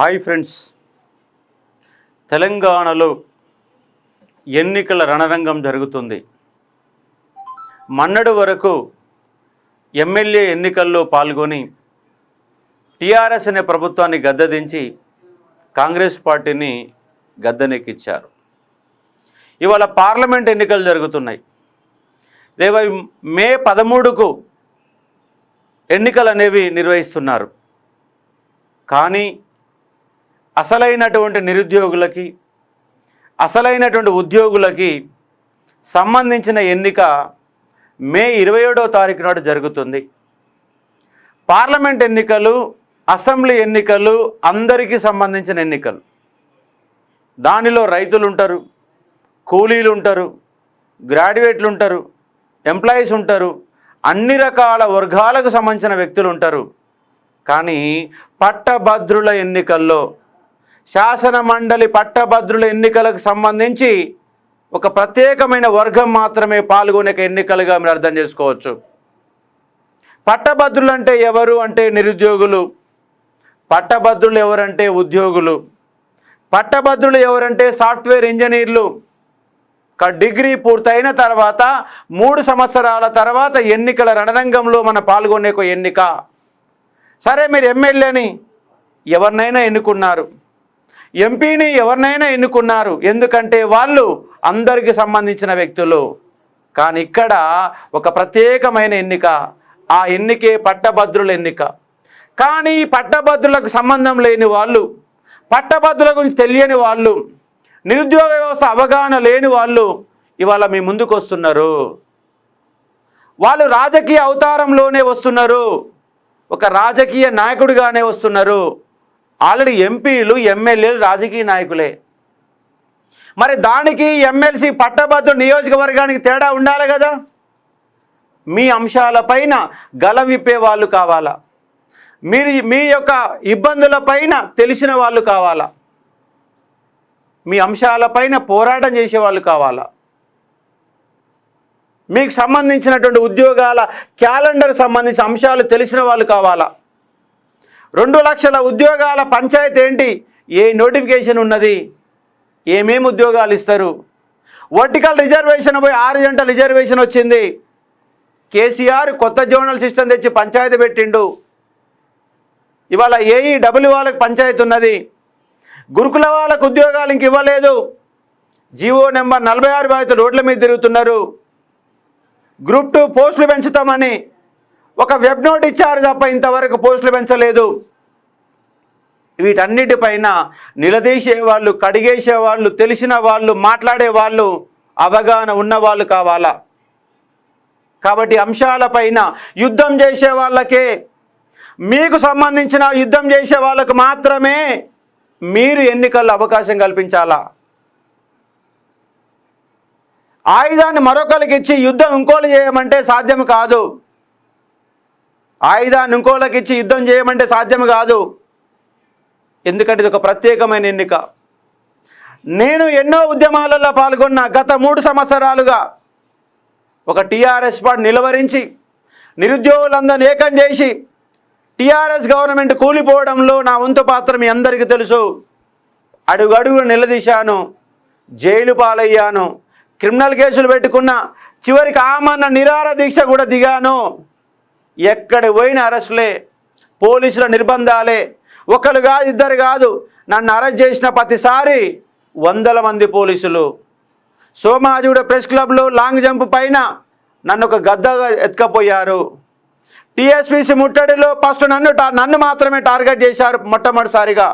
Hi friends. తెలంగాణలో ఎన్నికల రణరంగం జరుగుతుంది. మన్నడు వరకు ఎమ్మెల్యే ఎన్నికల్లో పాల్గొని టీఆర్ఎస్ అనే ప్రభుత్వాన్ని గద్దెదించి కాంగ్రెస్ పార్టీని గద్దెనెక్కిచ్చారు ఇవాళ పార్లమెంట్ ఎన్నికలు జరుగుతున్నాయి. రేపు మే పదమూడుకు ఎన్నికలు అనేవి నిర్వహిస్తున్నారు. కానీ అసలైనటువంటి నిరుద్యోగులకి అసలైనటువంటి ఉద్యోగులకి సంబంధించిన ఎన్నిక మే ఇరవై ఏడో తారీఖు నాడు జరుగుతుంది. పార్లమెంట్ ఎన్నికలు అసెంబ్లీ ఎన్నికలు అందరికీ సంబంధించిన ఎన్నికలు. దానిలో రైతులు ఉంటారు కూలీలు ఉంటారు గ్రాడ్యుయేట్లు ఉంటారు ఎంప్లాయీస్ ఉంటారు అన్ని రకాల వర్గాలకు సంబంధించిన వ్యక్తులు ఉంటారు కానీ పట్టభద్రుల ఎన్నికల్లో శాసన మండలి పట్టభద్రుల ఎన్నికలకు సంబంధించి ఒక ప్రత్యేకమైన వర్గం మాత్రమే పాల్గొనే ఎన్నికలుగా మీరు అర్థం చేసుకోవచ్చు. పట్టభద్రులు అంటే ఎవరు అంటే నిరుద్యోగులు. పట్టభద్రులు ఎవరంటే ఉద్యోగులు. పట్టభద్రులు ఎవరంటే సాఫ్ట్వేర్ ఇంజనీర్లు. డిగ్రీ పూర్తయిన తర్వాత మూడు సంవత్సరాల తర్వాత ఎన్నికల రణరంగంలో మన పాల్గొనే ఒక ఎన్నిక. సరే మీరు ఎమ్మెల్యేని ఎవరినైనా ఎన్నుకున్నారు. ఎంపీని ఎవరినైనా ఎన్నుకున్నారు. ఎందుకంటే వాళ్ళు అందరికి సంబంధించిన వ్యక్తులు. కానీ ఇక్కడ ఒక ప్రత్యేకమైన ఎన్నిక ఆ ఎన్నికే పట్టభద్రుల ఎన్నిక. కానీ పట్టభద్రులకు సంబంధం లేని వాళ్ళు పట్టభద్రుల గురించి తెలియని వాళ్ళు నిరుద్యోగ వ్యవస్థ అవగాహన లేని వాళ్ళు ఇవాళ మీ ముందుకు వస్తున్నారు. వాళ్ళు రాజకీయ అవతారంలోనే వస్తున్నారు. ఒక రాజకీయ నాయకుడిగానే వస్తున్నారు. ఆల్రెడీ ఎంపీలు ఎమ్మెల్యేలు రాజకీయ నాయకులే. మరి దానికి ఎమ్మెల్సీ పట్టభద్రు నియోజకవర్గానికి తేడా ఉండాలి కదా? మీ అంశాలపైన గల విప్పే వాళ్ళు కావాలా? మీరు మీ యొక్క ఇబ్బందులపైన తెలిసిన వాళ్ళు కావాలా? మీ అంశాలపైన పోరాటం చేసే వాళ్ళు కావాలా? మీకు సంబంధించినటువంటి ఉద్యోగాల క్యాలెండర్ సంబంధించిన అంశాలు తెలిసిన వాళ్ళు కావాలా? రెండు లక్షల ఉద్యోగాల పంచాయతీ ఏంటి? ఏ నోటిఫికేషన్ ఉన్నది? ఏమేమి ఉద్యోగాలు ఇస్తారు? వర్టికల్ రిజర్వేషన్ పోయి ఆరు గంటల రిజర్వేషన్ వచ్చింది. కేసీఆర్ కొత్త జోనల్ సిస్టమ్ తెచ్చి పంచాయతీ పెట్టిండు. ఇవాళ ఏఈ డబ్ల్యూ వాళ్ళకి పంచాయతీ ఉన్నది. గురుకుల వాళ్ళకు ఉద్యోగాలు ఇంక ఇవ్వలేదు. జీవో నెంబర్ నలభై ఆరు బాధితులు రోడ్ల మీద తిరుగుతున్నారు. గ్రూప్ టూ పోస్టులు పెంచుతామని ఒక వెబ్ నోట్ ఇచ్చారు తప్ప ఇంతవరకు పోస్టులు పెంచలేదు. వీటన్నిటిపైన నిలదీసే వాళ్ళు కడిగేసే వాళ్ళు తెలిసిన వాళ్ళు మాట్లాడే వాళ్ళు అవగాహన ఉన్న వాళ్ళు కావాలా? కాబట్టి అంశాలపైన యుద్ధం చేసే వాళ్ళకే మీకు సంబంధించిన యుద్ధం చేసే వాళ్ళకు మాత్రమే మీరు ఎన్నికల్లో అవకాశం కల్పించాలా? ఆయుధాన్ని మరొకరికి ఇచ్చి యుద్ధం ఇంకోలు చేయమంటే సాధ్యం కాదు. ఆయుధాన్ని ఇంకోళ్ళకి ఇచ్చి యుద్ధం చేయమంటే సాధ్యం కాదు. ఎందుకంటే ఇది ఒక ప్రత్యేకమైన ఎన్నిక. నేను ఎన్నో ఉద్యమాలలో పాల్గొన్న గత మూడు సంవత్సరాలుగా ఒక టీఆర్ఎస్ పార్టీ నిలవరించి నిరుద్యోగులందరినీ ఏకం చేసి టీఆర్ఎస్ గవర్నమెంట్ కూలిపోవడంలో నా వంతు పాత్ర మీ అందరికీ తెలుసు. అడుగడుగు నిలదీశాను జైలు పాలయ్యాను క్రిమినల్ కేసులు పెట్టుకున్న చివరికి ఆమన్న నిరార దీక్ష కూడా దిగాను. ఎక్కడ పోయిన అరెస్టులే పోలీసుల నిర్బంధాలే. ఒకరు కాదు ఇద్దరు కాదు నన్ను అరెస్ట్ చేసిన ప్రతిసారి వందల మంది పోలీసులు. సోమాజిగూడ ప్రెస్ క్లబ్లో లాంగ్ జంప్ పైన నన్ను ఒక గద్దగా ఎత్తుకపోయారు. టీఎస్పీసీ ముట్టడిలో ఫస్ట్ నన్ను నన్ను మాత్రమే టార్గెట్ చేశారు మొట్టమొదటిసారిగా.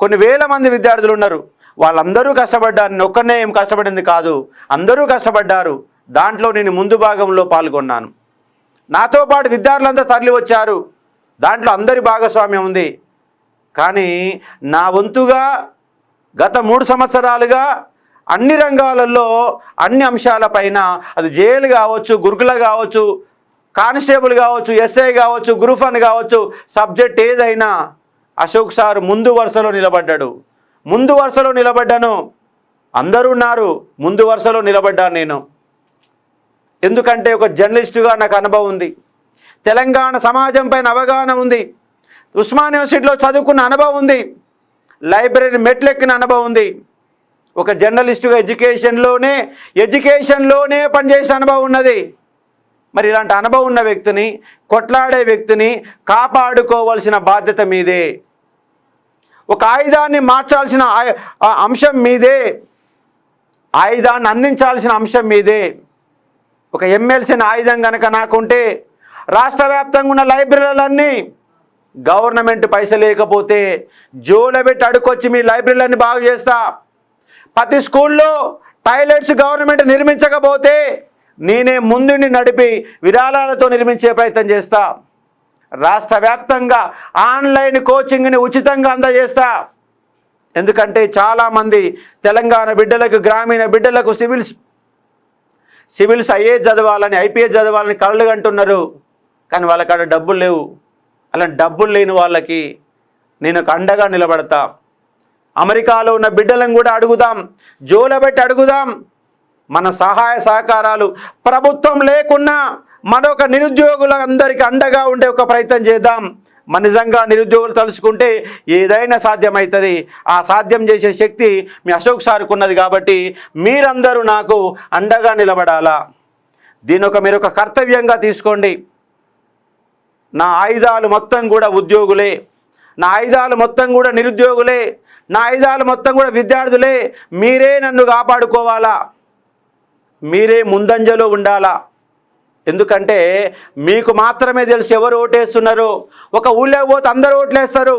కొన్ని వేల మంది విద్యార్థులు ఉన్నారు. వాళ్ళందరూ కష్టపడ్డారు నేను ఒక్కనే ఏం కష్టపడింది కాదు అందరూ కష్టపడ్డారు. దాంట్లో నేను ముందు భాగంలో పాల్గొన్నాను. నాతో పాటు విద్యార్థులంతా తరలి వచ్చారు. దాంట్లో అందరి భాగస్వామ్యం ఉంది. కానీ నా వంతుగా గత మూడు సంవత్సరాలుగా అన్ని రంగాలలో అన్ని అంశాలపైన అది జైలు కావచ్చు గురుకుల కావచ్చు కానిస్టేబుల్ కావచ్చు ఎస్ఐ కావచ్చు గ్రూప్ అని కావచ్చు సబ్జెక్ట్ ఏదైనా అశోక్ సార్ ముందు వరుసలో నిలబడ్డాడు. ముందు వరుసలో నిలబడ్డాను. అందరూ ఉన్నారు. ముందు వరుసలో నిలబడ్డాను నేను. ఎందుకంటే ఒక జర్నలిస్టుగా నాకు అనుభవం ఉంది. తెలంగాణ సమాజం పైన అవగాహన ఉంది. ఉస్మాన్ యూనివర్సిటీలో చదువుకున్న అనుభవం ఉంది. లైబ్రరీ మెట్లెక్కిన అనుభవం ఉంది. ఒక జర్నలిస్టుగా ఎడ్యుకేషన్లోనే ఎడ్యుకేషన్లోనే పనిచేసిన అనుభవం ఉన్నది. మరి ఇలాంటి అనుభవం ఉన్న వ్యక్తిని కొట్లాడే వ్యక్తిని కాపాడుకోవాల్సిన బాధ్యత మీదే. ఒక ఆయుధాన్ని మార్చాల్సిన అంశం మీదే. ఆయుధాన్ని అందించాల్సిన అంశం మీదే. ఒక ఎమ్మెల్సీని ఆయుధం కనుక నాకుంటే రాష్ట్ర వ్యాప్తంగా ఉన్న లైబ్రరీలన్నీ గవర్నమెంట్ పైసలు లేకపోతే జోలబెట్టి అడుకొచ్చి మీ లైబ్రరీలన్నీ బాగు చేస్తా. ప్రతి స్కూల్లో టాయిలెట్స్ గవర్నమెంట్ నిర్మించకపోతే నేనే ముందుండి నడిపి విరాళాలతో నిర్మించే ప్రయత్నం చేస్తా. రాష్ట్ర వ్యాప్తంగా ఆన్లైన్ కోచింగ్ని ఉచితంగా అందజేస్తా. ఎందుకంటే చాలామంది తెలంగాణ బిడ్డలకు గ్రామీణ బిడ్డలకు సివిల్స్ సివిల్స్ ఐఏఎస్ చదవాలని ఐపీఎస్ చదవాలని కళ్ళు కంటున్నారు. కానీ వాళ్ళకాడ డబ్బులు లేవు. అలా డబ్బులు లేని వాళ్ళకి నేను ఒక అండగా నిలబడతా. అమెరికాలో ఉన్న బిడ్డలను కూడా అడుగుదాం. జోలబెట్టి అడుగుదాం. మన సహాయ సహకారాలు ప్రభుత్వం లేకున్నా మరొక నిరుద్యోగులందరికీ అండగా ఉండే ఒక ప్రయత్నం చేద్దాం. మన నిజంగా నిరుద్యోగులు తలుచుకుంటే ఏదైనా సాధ్యమవుతుంది ఆ సాధ్యం చేసే శక్తి మీ అశోక్ సార్కు ఉన్నది కాబట్టి మీరందరూ నాకు అండగా నిలబడాలా. దీని ఒక మీరు ఒక కర్తవ్యంగా తీసుకోండి. నా ఆయుధాలు మొత్తం కూడా ఉద్యోగులే. నా ఆయుధాలు మొత్తం కూడా నిరుద్యోగులే. నా ఆయుధాలు మొత్తం కూడా విద్యార్థులే. మీరే నన్ను కాపాడుకోవాలా. మీరే ముందంజలో ఉండాలా. ఎందుకంటే మీకు మాత్రమే తెలుసు ఎవరు ఓటేస్తున్నారు. ఒక ఊళ్ళో పోతే అందరూ ఓట్లేస్తారు.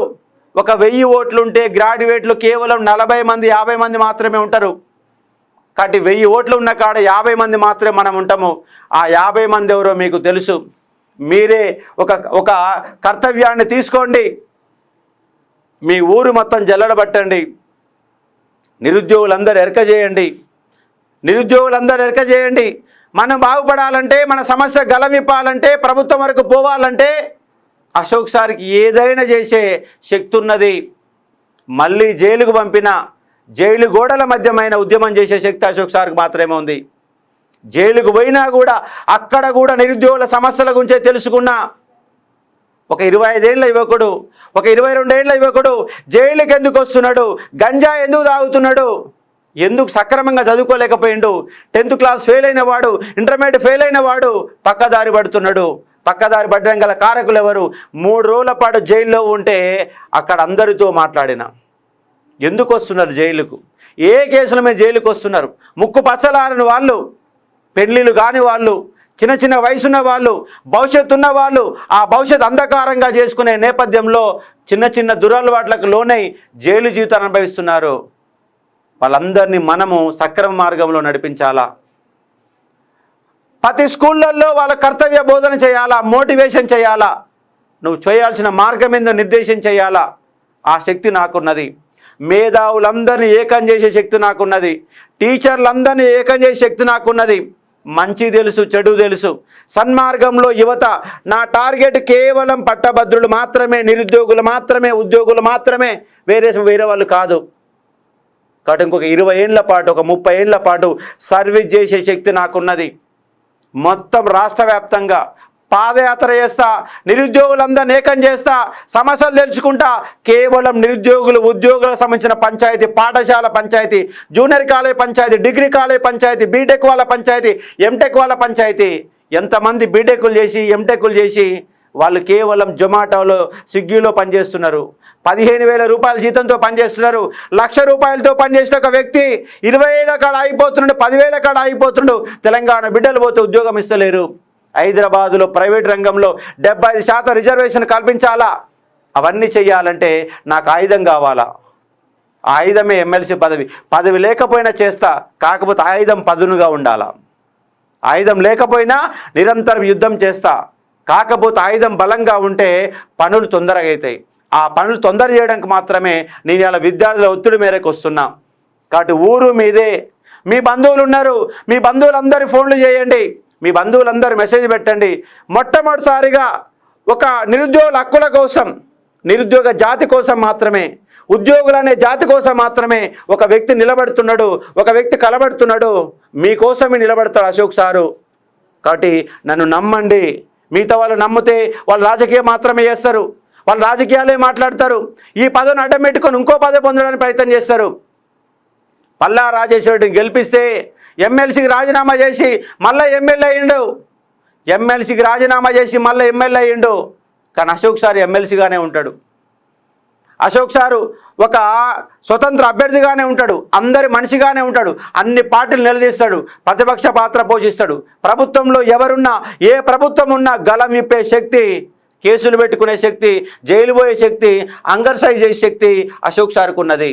ఒక వెయ్యి ఓట్లు ఉంటే గ్రాడ్యుయేట్లు కేవలం నలభై మంది యాభై మంది మాత్రమే ఉంటారు. కాబట్టి వెయ్యి ఓట్లు ఉన్న కాడ యాభై మంది మాత్రమే మనం ఉంటాము. ఆ యాభై మంది ఎవరో మీకు తెలుసు. మీరే ఒక ఒక కర్తవ్యాన్ని తీసుకోండి. మీ ఊరు మొత్తం జల్లడబట్టండి. నిరుద్యోగులందరూ ఎరక చేయండి. నిరుద్యోగులందరూ ఎరక చేయండి. మనం బాగుపడాలంటే మన సమస్య గలమిప్పాలంటే ప్రభుత్వం వరకు పోవాలంటే అశోక్ సార్కి ఏదైనా చేసే శక్తి ఉన్నది. మళ్ళీ జైలుకు పంపిన జైలు గోడల మధ్యమైన ఉద్యమం చేసే శక్తి అశోక్ సార్కి మాత్రమే ఉంది. జైలుకు పోయినా కూడా అక్కడ కూడా నిరుద్యోగుల సమస్యల గురించే తెలుసుకున్న ఒక ఇరవై ఐదేళ్ళ యువకుడు ఒక ఇరవై రెండేళ్ళ యువకుడు జైలుకి ఎందుకు వస్తున్నాడు? గంజా ఎందుకు తాగుతున్నాడు? ఎందుకు సక్రమంగా చదువుకోలేకపోయిండు? టెన్త్ క్లాస్ ఫెయిల్ అయిన వాడు ఇంటర్మీడియట్ ఫెయిల్ అయిన వాడు పక్కదారి పడుతున్నాడు. పక్కదారి పడ్డం గల కారకులు ఎవరు? మూడు రోజుల పాటు జైల్లో ఉంటే అక్కడ అందరితో మాట్లాడిన. ఎందుకు వస్తున్నారు జైలుకు? ఏ కేసుల మీద జైలుకు వస్తున్నారు? ముక్కు పచ్చలారని వాళ్ళు పెళ్ళిళ్ళు కాని వాళ్ళు చిన్న చిన్న వయసున్న వాళ్ళు భవిష్యత్తు ఉన్న వాళ్ళు ఆ భవిష్యత్ అంధకారంగా చేసుకునే నేపథ్యంలో చిన్న చిన్న దురలవాట్లకు లోనై జైలు జీవితాన్ని అనుభవిస్తున్నారు. వాళ్ళందరినీ మనము సక్రమ మార్గంలో నడిపించాలా? ప్రతి స్కూళ్ళల్లో వాళ్ళ కర్తవ్య బోధన చేయాలా? మోటివేషన్ చేయాలా? నువ్వు చేయాల్సిన మార్గం ఏందో నిర్దేశం చేయాలా? ఆ శక్తి నాకున్నది. మేధావులందరినీ ఏకం చేసే శక్తి నాకున్నది. టీచర్లందరినీ ఏకం చేసే శక్తి నాకున్నది. మంచి తెలుసు చెడు తెలుసు. సన్మార్గంలో యువత నా టార్గెట్ కేవలం పట్టభద్రులు మాత్రమే నిరుద్యోగులు మాత్రమే ఉద్యోగులు మాత్రమే వేరే వేరే వాళ్ళు కాదు. కాబట్టి ఇంకొక ఇరవై ఏళ్ళ పాటు ఒక ముప్పై ఏళ్ళ పాటు సర్వీస్ చేసే శక్తి నాకున్నది. మొత్తం రాష్ట్ర వ్యాప్తంగా పాదయాత్ర చేస్తా నిరుద్యోగులందరినీ ఏకం చేస్తా సమస్యలు తెలుసుకుంటా కేవలం నిరుద్యోగులు ఉద్యోగులకు సంబంధించిన పంచాయతీ పాఠశాల panchayati junior college panchayati degree college panchayati B Tech వాళ్ళ పంచాయతీ ఎంటెక్ వాళ్ళ పంచాయతీ ఎంతమంది బీటెక్లు చేసి ఎంటెక్లు చేసి వాళ్ళు కేవలం జొమాటోలో స్విగ్గీలో పనిచేస్తున్నారు. పదిహేను వేల రూపాయల జీతంతో పనిచేస్తున్నారు. లక్ష రూపాయలతో పనిచేసిన ఒక వ్యక్తి ఇరవై ఏళ్ళ కాడ అయిపోతున్నాడు పదివేల కాడ అయిపోతున్నాడు తెలంగాణ బిడ్డలు పోతే ఉద్యోగం ఇస్తలేరు. హైదరాబాదులో ప్రైవేట్ రంగంలో డెబ్బై ఐదు శాతం రిజర్వేషన్ కల్పించాలా? అవన్నీ చేయాలంటే నాకు ఆయుధం కావాలా? ఆయుధమే ఎమ్మెల్సీ పదవి. పదవి లేకపోయినా చేస్తా కాకపోతే ఆయుధం పదునుగా ఉండాలా? ఆయుధం లేకపోయినా నిరంతరం యుద్ధం చేస్తా. కాకపోతే ఆయుధం బలంగా ఉంటే పనులు తొందరగా అవుతాయి. ఆ పనులు తొందర చేయడానికి మాత్రమే నేను ఇలా విద్యార్థుల ఒత్తిడి మేరకు వస్తున్నా. కాబట్టి ఊరు మీదే. మీ బంధువులు ఉన్నారు. మీ బంధువులందరి ఫోన్లు చేయండి. మీ బంధువులందరూ మెసేజ్ పెట్టండి. మొట్టమొదటిసారిగా ఒక నిరుద్యోగుల హక్కుల కోసం నిరుద్యోగ జాతి కోసం మాత్రమే ఉద్యోగులు అనే జాతి కోసం మాత్రమే ఒక వ్యక్తి నిలబడుతున్నాడు. ఒక వ్యక్తి కలబడుతున్నాడు. మీకోసమే నిలబడతాడు అశోక్ సారు. కాబట్టి నన్ను నమ్మండి. మిగతా వాళ్ళు నమ్మితే వాళ్ళు రాజకీయం మాత్రమే చేస్తారు. వాళ్ళు రాజకీయాలే మాట్లాడతారు. ఈ పదవిని అడ్డం పెట్టుకొని ఇంకో పదవి పొందడానికి ప్రయత్నం చేస్తారు. పల్లా రాజేశ్వరుడిని గెలిపిస్తే ఎమ్మెల్సీకి రాజీనామా చేసి మళ్ళీ ఎమ్మెల్యే అయ్యిండు. ఎమ్మెల్సీకి రాజీనామా చేసి మళ్ళీ ఎమ్మెల్యే అయ్యిండు. కానీ అశోక్ సార్ ఎమ్మెల్సీగానే ఉంటాడు. అశోక్ సారు ఒక స్వతంత్ర అభ్యర్థిగానే ఉంటాడు అందరి మనిషిగానే ఉంటాడు అన్ని పార్టీలు నిలదీస్తాడు ప్రతిపక్ష పాత్ర పోషిస్తాడు. ప్రభుత్వంలో ఎవరున్నా ఏ ప్రభుత్వం ఉన్నా గలం విప్పే శక్తి కేసులు పెట్టుకునే శక్తి జైలు పోయే శక్తి అంగర్సైజ్ చేసే శక్తి అశోక్ సార్కు ఉన్నది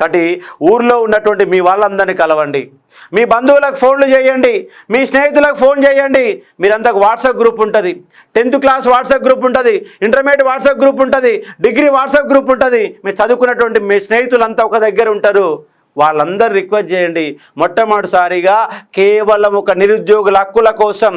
కాబట్టి ఊర్లో ఉన్నటువంటి మీ వాళ్ళందరినీ కలవండి. మీ బంధువులకు ఫోన్లు చేయండి. మీ స్నేహితులకు ఫోన్ చేయండి. మీరంతా వాట్సాప్ గ్రూప్ ఉంటుంది. టెన్త్ క్లాస్ వాట్సాప్ గ్రూప్ ఉంటుంది. ఇంటర్మీడియట్ వాట్సాప్ గ్రూప్ ఉంటుంది. డిగ్రీ వాట్సాప్ గ్రూప్ ఉంటుంది. మీరు చదువుకున్నటువంటి మీ స్నేహితులంతా ఒక దగ్గర ఉంటారు. వాళ్ళందరూ రిక్వెస్ట్ చేయండి. మొట్టమొదటిసారిగా కేవలం ఒక నిరుద్యోగుల హక్కుల కోసం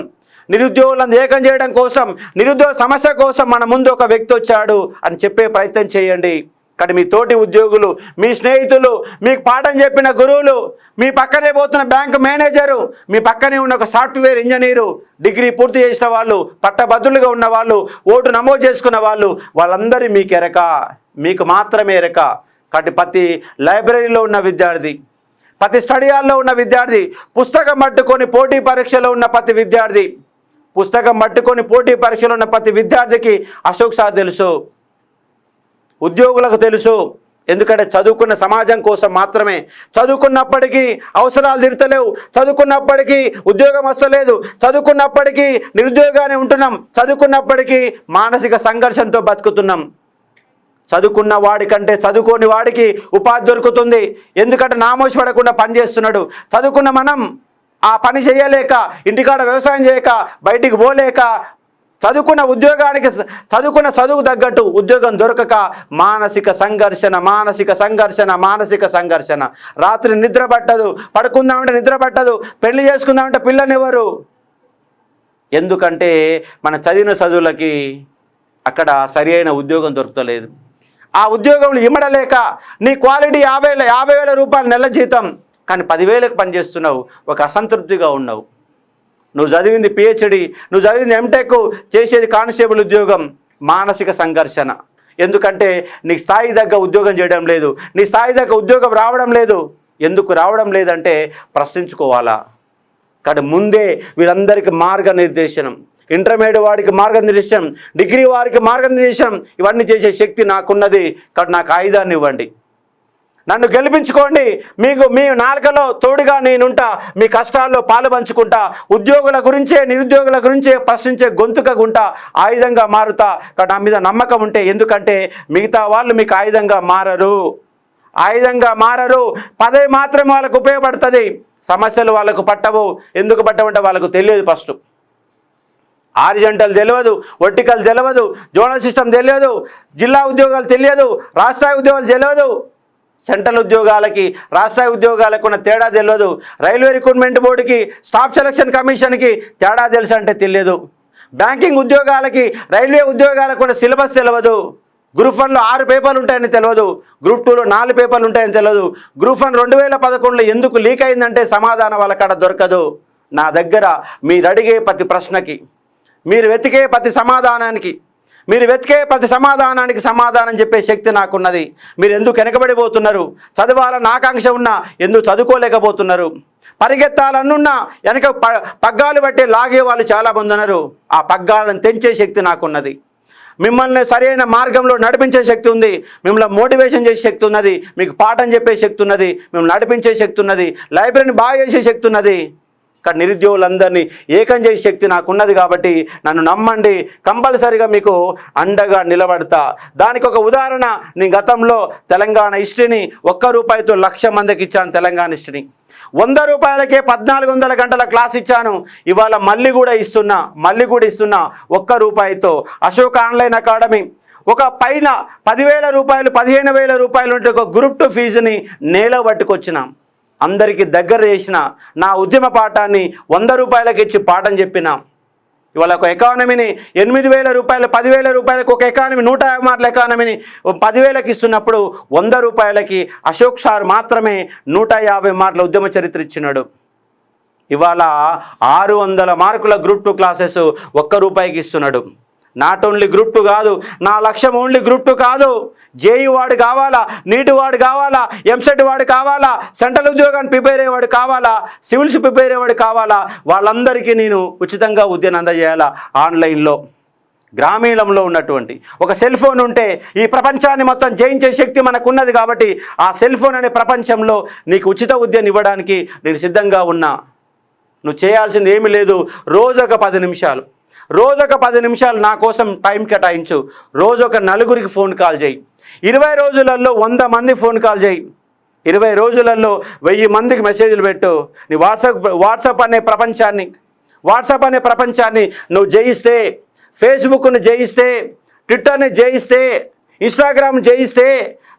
నిరుద్యోగులను ఏకం చేయడం కోసం నిరుద్యోగ సమస్య కోసం మన ముందు ఒక వ్యక్తి వచ్చాడు అని చెప్పే ప్రయత్నం చేయండి. కానీ మీ తోటి ఉద్యోగులు మీ స్నేహితులు మీకు పాఠం చెప్పిన గురువులు మీ పక్కనే పోతున్న బ్యాంక్ మేనేజరు మీ పక్కనే ఉన్న ఒక సాఫ్ట్వేర్ ఇంజనీరు డిగ్రీ పూర్తి చేసిన వాళ్ళు పట్టభద్రులుగా ఉన్న వాళ్ళు ఓటు నమోదు చేసుకున్న వాళ్ళు వాళ్ళందరి మీకు ఎరక మీకు మాత్రమే ఎరక. కాబట్టి ప్రతి లైబ్రరీలో ఉన్న విద్యార్థి ప్రతి స్టడీ హాల్లో ఉన్న విద్యార్థి పుస్తకం పట్టుకొని పోటీ పరీక్షలో ఉన్న ప్రతి విద్యార్థి పుస్తకం పట్టుకొని పోటీ పరీక్షలో ఉన్న ప్రతి విద్యార్థికి అశోక్ సార్ తెలుసు. ఉద్యోగులకు తెలుసు. ఎందుకంటే చదువుకున్న సమాజం కోసం మాత్రమే. చదువుకున్నప్పటికీ అవసరాలు తీర్తలేవు. చదువుకున్నప్పటికీ ఉద్యోగం వస్తలేదు. చదువుకున్నప్పటికీ నిరుద్యోగానే ఉంటున్నాం. చదువుకున్నప్పటికీ మానసిక సంఘర్షంతో బతుకుతున్నాం. చదువుకున్న వాడికంటే చదువుకోని వాడికి ఉపాధి దొరుకుతుంది. ఎందుకంటే నామోషి పడకుండా పని చేస్తున్నాడు. చదువుకున్న మనం ఆ పని చేయలేక ఇంటికాడ వ్యవసాయం చేయక బయటికి పోలేక చదువుకున్న ఉద్యోగానికి చదువుకున్న చదువుకు తగ్గట్టు ఉద్యోగం దొరకక మానసిక సంఘర్షణ మానసిక సంఘర్షణ మానసిక సంఘర్షణ. రాత్రి నిద్ర పట్టదు పడుకుందామంటే నిద్ర పట్టదు పెళ్ళి చేసుకుందామంటే పిల్లనివ్వరు ఎందుకంటే మన చదివిన చదువులకి అక్కడ సరి అయిన ఉద్యోగం దొరకలేదు ఆ ఉద్యోగంలో ఇమ్మడలేక నీ క్వాలిటీ యాభై యాభై వేల రూపాయలు నెల జీతం కానీ పదివేలకు పనిచేస్తున్నావు ఒక అసంతృప్తిగా ఉన్నావు. నువ్వు చదివింది పిహెచ్డి నువ్వు చదివింది ఎంటెక్ చేసేది కానిస్టేబుల్ ఉద్యోగం మానసిక సంఘర్షణ. ఎందుకంటే నీ స్థాయి దగ్గర ఉద్యోగం చేయడం లేదు నీ స్థాయి దగ్గర ఉద్యోగం రావడం లేదు. ఎందుకు రావడం లేదంటే ప్రశ్నించుకోవాలా? కానీ ముందే వీళ్ళందరికీ మార్గనిర్దేశనం ఇంటర్మీడియట్ వాడికి మార్గనిర్దేశనం డిగ్రీ వారికి మార్గనిర్దేశనం ఇవన్నీ చేసే శక్తి నాకున్నది. కాబట్టి నాకు ఆయుధాన్ని ఇవ్వండి. నన్ను గెలిపించుకోండి. మీకు మీ నాలుకలో తోడుగా నేనుంటా. మీ కష్టాల్లో పాలు పంచుకుంటా. ఉద్యోగుల గురించే నిరుద్యోగుల గురించే ప్రశ్నించే గొంతుక గుంటా. ఆయుధంగా మారుతా. కాబట్టి నా మీద నమ్మకం ఉంటే ఎందుకంటే మిగతా వాళ్ళు మీకు ఆయుధంగా మారరు. ఆయుధంగా మారరు. పదవి మాత్రమే వాళ్ళకు ఉపయోగపడుతుంది. సమస్యలు వాళ్ళకు పట్టవు. ఎందుకు పట్టవంటే వాళ్ళకు తెలియదు ఫస్ట్. ఆరిజంటలు తెలియదు వర్టికల్ తెలియదు జోనల్ సిస్టమ్ తెలియదు జిల్లా ఉద్యోగాలు తెలియదు రాష్ట్ర ఉద్యోగాలు తెలియదు. సెంట్రల్ ఉద్యోగాలకి రాష్ట్ర ఉద్యోగాలకు ఉన్న తేడా తెలియదు. రైల్వే రిక్రూట్మెంట్ బోర్డుకి స్టాఫ్ సెలక్షన్ కమిషన్కి తేడా తెలుసు అంటే తెలియదు. బ్యాంకింగ్ ఉద్యోగాలకి రైల్వే ఉద్యోగాలకు ఉన్న సిలబస్ తెలియదు. గ్రూప్ వన్లో ఆరు పేపర్లు ఉంటాయని తెలియదు. గ్రూప్ టూలో నాలుగు పేపర్లు ఉంటాయని తెలియదు. గ్రూప్ వన్ రెండు వేల పదకొండులో ఎందుకు లీక్ అయిందంటే సమాధానం వాళ్ళకాడ దొరకదు. నా దగ్గర మీరు అడిగే ప్రతి ప్రశ్నకి మీరు వెతికే ప్రతి సమాధానానికి మీరు వెతికే ప్రతి సమాధానానికి సమాధానం చెప్పే శక్తి నాకున్నది. మీరు ఎందుకు వెనకబడిపోతున్నారు? చదవాలని ఆకాంక్ష ఉన్నా ఎందుకు చదువుకోలేకపోతున్నారు? పరిగెత్తాలనున్నా వెనక ప పగ్గాలు బట్టి లాగే వాళ్ళు చాలామంది ఉన్నారు. ఆ పగ్గాలను తెంచే శక్తి నాకున్నది. మిమ్మల్ని సరైన మార్గంలో నడిపించే శక్తి ఉంది. మిమ్మల్ని మోటివేషన్ చేసే శక్తి ఉన్నది. మీకు పాఠం చెప్పే శక్తి ఉన్నది. మిమ్మల్ని నడిపించే శక్తి ఉన్నది. లైబ్రరీని బాగా చేసే శక్తి ఉన్నది. ఇక్కడ నిరుద్యోగులందరినీ ఏకం చేసే శక్తి నాకున్నది కాబట్టి నన్ను నమ్మండి. కంపల్సరిగా మీకు అండగా నిలబడతా. దానికి ఒక ఉదాహరణ నేను గతంలో తెలంగాణ హిస్టరీని ఒక్క రూపాయితో లక్ష మందికి ఇచ్చాను తెలంగాణ హిస్టరీని. వంద రూపాయలకే పద్నాలుగు వందల గంటల క్లాస్ ఇచ్చాను. ఇవాళ మళ్ళీ కూడా ఇస్తున్నా మళ్ళీ కూడా ఇస్తున్నా ఒక్క రూపాయితో. Ashok online academy. ఒక పైన పదివేల రూపాయలు పదిహేను వేల రూపాయలు ఉంటే ఒక గ్రూప్ టూ ఫీజుని నేల పట్టుకొచ్చినాం. అందరికీ దగ్గర చేసిన నా ఉద్యమ పాఠాన్ని వంద రూపాయలకి ఇచ్చి పాఠం చెప్పిన. ఇవాళ ఒక ఎకానమీని ఎనిమిది వేల రూపాయలు పదివేల రూపాయలకు ఒక ఎకానమీ నూట యాభై మార్ల ఎకానమీని పదివేలకు ఇస్తున్నప్పుడు వంద రూపాయలకి అశోక్ సార్ మాత్రమే నూట యాభై మార్ల ఉద్యమ చరిత్ర ఇచ్చినాడు. ఇవాళ ఆరు వందల మార్కుల గ్రూప్ టూ క్లాసెస్ ఒక్క రూపాయికి ఇస్తున్నాడు. నాట్ ఓన్లీ గ్రూప్ టూ కాదు నా లక్ష్యం ఓన్లీ గ్రూప్ టూ కాదు జేఈ వాడు కావాలా నీటి వాడు కావాలా ఎంసెట్ వాడు కావాలా సెంట్రల్ ఉద్యోగాన్ని ప్రిపేర్ అయ్యేవాడు కావాలా సివిల్స్ ప్రిపేర్ అయ్యేవాడు కావాలా వాళ్ళందరికీ నేను ఉచితంగా ఉద్యోగం అందజేయాలా ఆన్లైన్లో. గ్రామీణంలో ఉన్నటువంటి ఒక సెల్ ఫోన్ ఉంటే ఈ ప్రపంచాన్ని మొత్తం జయించే శక్తి మనకున్నది కాబట్టి ఆ సెల్ ఫోన్ అనే ప్రపంచంలో నీకు ఉచిత ఉద్యోగం ఇవ్వడానికి నేను సిద్ధంగా ఉన్నా. నువ్వు చేయాల్సింది ఏమీ లేదు. రోజు ఒక పది నిమిషాలు. రోజు ఒక పది నిమిషాలు నా కోసం టైం కేటాయించు. రోజు ఒక నలుగురికి ఫోన్ కాల్ చేయి. ఇరవై రోజులలో వంద మంది ఫోన్ కాల్ చేయి. ఇరవై రోజులలో వెయ్యి మందికి మెసేజ్లు పెట్టు. నీ వాట్సాప్ వాట్సాప్ అనే ప్రపంచాన్ని వాట్సాప్ అనే ప్రపంచాన్ని నువ్వు జయిస్తే ఫేస్బుక్ను జయిస్తే ట్విట్టర్ని జయిస్తే ఇన్స్టాగ్రామ్ జయిస్తే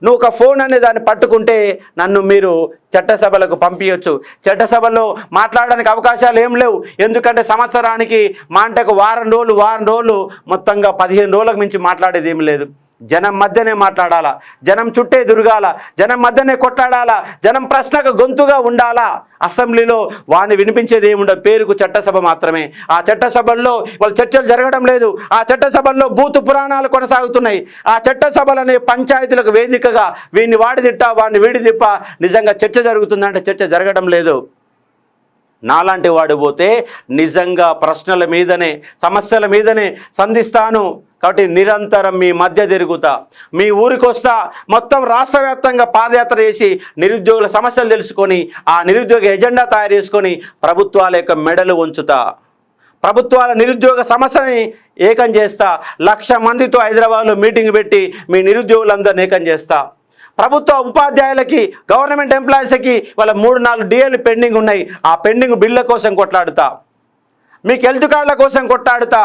నువ్వు ఒక ఫోన్ అనే దాన్ని పట్టుకుంటే నన్ను మీరు చట్టసభలకు పంపించవచ్చు చట్టసభలో మాట్లాడడానికి అవకాశాలు ఏం లేవు. ఎందుకంటే సంవత్సరానికి మా వారం రోజులు వారం రోజులు మొత్తంగా పదిహేను రోజులకు మించి మాట్లాడేది ఏం లేదు. జనం మధ్యనే మాట్లాడాలా? జనం చుట్టే దురగాల జనం మధ్యనే కొట్లాడాలా? జనం ప్రశ్నకు గొంతుగా ఉండాలా? అసెంబ్లీలో వాడిని వినిపించేది ఏముండదు? పేరుకు చట్టసభ మాత్రమే. ఆ చట్టసభల్లో వాళ్ళ చర్చలు జరగడం లేదు. ఆ చట్టసభల్లో బూతు పురాణాలు కొనసాగుతున్నాయి. ఆ చట్టసభలనే పంచాయతీలకు వేదికగా వీడిని వాడిదిట్టా వాడిని వీడి తిప్ప నిజంగా చర్చ జరుగుతుందంటే చర్చ జరగడం లేదు. నాలాంటి వాడు పోతే నిజంగా ప్రశ్నల మీదనే సమస్యల మీదనే సంధిస్తాను. కాబట్టి నిరంతరం మీ మధ్య తిరుగుతా. మీ ఊరికి వస్తా మొత్తం రాష్ట్ర వ్యాప్తంగా పాదయాత్ర చేసి నిరుద్యోగుల సమస్యలు తెలుసుకొని ఆ నిరుద్యోగ ఎజెండా తయారు చేసుకొని ప్రభుత్వాల యొక్క మెడలు ఉంచుతా ప్రభుత్వాల నిరుద్యోగ సమస్యని ఏకం చేస్తా. లక్ష మందితో హైదరాబాద్లో మీటింగ్ పెట్టి మీ నిరుద్యోగులందరినీ ఏకం చేస్తా. ప్రభుత్వ ఉపాధ్యాయులకి గవర్నమెంట్ ఎంప్లాయీస్కి వాళ్ళ మూడు నాలుగు డిఏలు పెండింగ్ ఉన్నాయి. ఆ పెండింగ్ బిళ్ళ కోసం కొట్లాడుతా. మీకు హెల్త్ కార్డుల కోసం కొట్టాడుతా.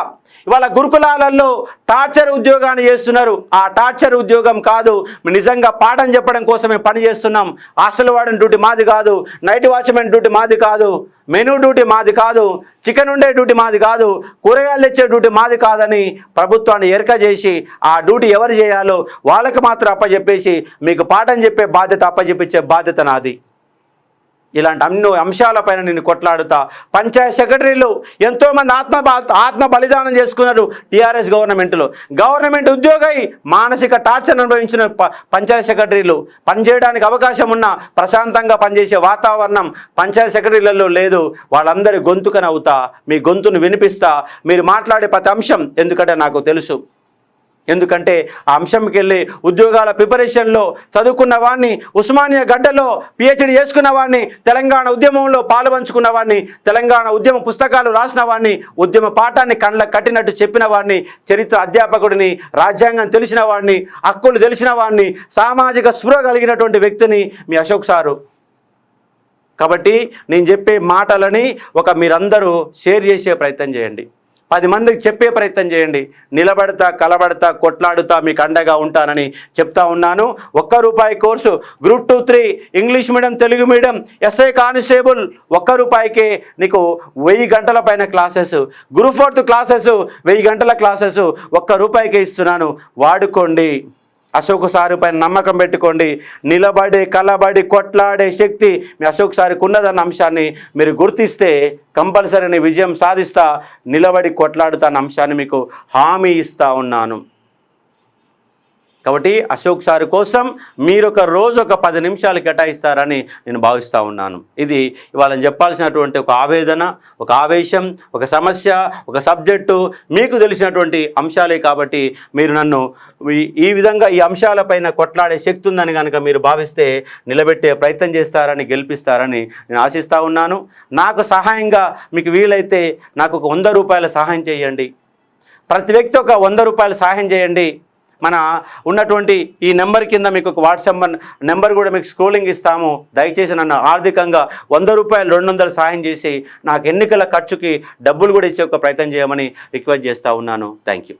ఇవాళ గురుకులాలలో టార్చర్ ఉద్యోగాన్ని చేస్తున్నారు. ఆ టార్చర్ ఉద్యోగం కాదు నిజంగా పాఠం చెప్పడం కోసమే పని చేస్తున్నాం. హాస్టల్ వార్డెన్ డ్యూటీ మాది కాదు నైట్ వాచ్మెన్ డ్యూటీ మాది కాదు మెనూ డ్యూటీ మాది కాదు చికెన్ ఉండే డ్యూటీ మాది కాదు కూరగాయలు తెచ్చే డ్యూటీ మాది కాదని ప్రభుత్వాన్ని ఎరక చేసి ఆ డ్యూటీ ఎవరు చేయాలో వాళ్ళకి మాత్రం అప్పచెప్పేసి మీకు పాఠం చెప్పే బాధ్యత అప్పచెప్పించే బాధ్యత నాది. ఇలాంటి అన్ని అంశాలపైన నేను కొట్లాడుతా. పంచాయత్ సెక్రటరీలు ఎంతోమంది ఆత్మ ఆత్మ బలిదానం చేసుకున్నారు టీఆర్ఎస్ గవర్నమెంట్లో. గవర్నమెంట్ ఉద్యోగై మానసిక టార్చర్ అనుభవించిన పంచాయత్ సెక్రటరీలు పనిచేయడానికి అవకాశం ఉన్న ప్రశాంతంగా పనిచేసే వాతావరణం పంచాయత్ సెక్రటరీలలో లేదు. వాళ్ళందరి గొంతుకనవుతా. మీ గొంతును వినిపిస్తా. మీరు మాట్లాడే ప్రతి అంశం ఎందుకంటే నాకు తెలుసు. ఎందుకంటే ఆ అంశంకి వెళ్ళి ఉద్యోగాల ప్రిపరేషన్లో చదువుకున్న వాడిని ఉస్మానియా గడ్డలో పిహెచ్డి చేసుకున్న వాడిని తెలంగాణ ఉద్యమంలో పాలుపంచుకున్న వాడిని తెలంగాణ ఉద్యమ పుస్తకాలు రాసిన వాడిని ఉద్యమ పాఠాన్ని కళ్ళ కట్టినట్టు చెప్పిన వాడిని చరిత్ర అధ్యాపకుడిని రాజ్యాంగం తెలిసిన వాడిని హక్కులు తెలిసిన వాడిని సామాజిక స్పృహ కలిగినటువంటి వ్యక్తిని మీ అశోక్ సారు. కాబట్టి నేను చెప్పే మాటలని ఒక మీరందరూ షేర్ చేసే ప్రయత్నం చేయండి. పది మందికి చెప్పే ప్రయత్నం చేయండి. నిలబడతా కలబడతా కొట్లాడుతా మీకు అండగా ఉంటానని చెప్తా ఉన్నాను. ఒక్క రూపాయి course group two three English medium Telugu medium SI constable ఒక్క రూపాయికే నీకు వెయ్యి గంటల పైన క్లాసెస్ గ్రూప్ ఫోర్త్ క్లాసెస్ వెయ్యి గంటల క్లాసెస్ ఒక్క రూపాయికే ఇస్తున్నాను. వాడుకోండి. అశోక్ సారు పైన నమ్మకం పెట్టుకోండి. నిలబడి కలబడి కొట్లాడే శక్తి మీ అశోక్ సారికి ఉన్నదన్న అంశాన్ని మీరు గుర్తిస్తే కంపల్సరీ విజయం సాధిస్తా నిలబడి కొట్లాడుతాన్న అంశాన్ని మీకు హామీ ఇస్తా ఉన్నాను. కాబట్టి అశోక్ సార్ కోసం మీరు ఒక రోజు ఒక పది నిమిషాలు కేటాయిస్తారని నేను భావిస్తూ ఉన్నాను. ఇది ఇవాళ చెప్పాల్సినటువంటి ఒక ఆవేదన ఒక ఆవేశం ఒక సమస్య ఒక సబ్జెక్టు మీకు తెలిసినటువంటి అంశాలే కాబట్టి మీరు నన్ను ఈ- ఈ విధంగా ఈ అంశాలపైన కొట్లాడే శక్తి ఉందని కనుక మీరు భావిస్తే నిలబెట్టే ప్రయత్నం చేస్తారని గెలిపిస్తారని నేను ఆశిస్తూ ఉన్నాను. నాకు సహాయంగా మీకు వీలైతే నాకు ఒక వంద రూపాయల సహాయం చేయండి. ప్రతి వ్యక్తి ఒక వంద రూపాయలు సహాయం చేయండి. మన ఉన్నటువంటి ఈ నెంబర్ కింద మీకు ఒక వాట్సాప్ నెంబర్ కూడా మీకు స్క్రోలింగ్ ఇస్తాము. దయచేసి నన్ను ఆర్థికంగా వంద రూపాయలు రెండు వందలు సాయం చేసి నాకు ఎన్నికల ఖర్చుకి డబ్బులు కూడా ఇచ్చే ఒక ప్రయత్నం చేయమని రిక్వెస్ట్ చేస్తూ ఉన్నాను. Thank you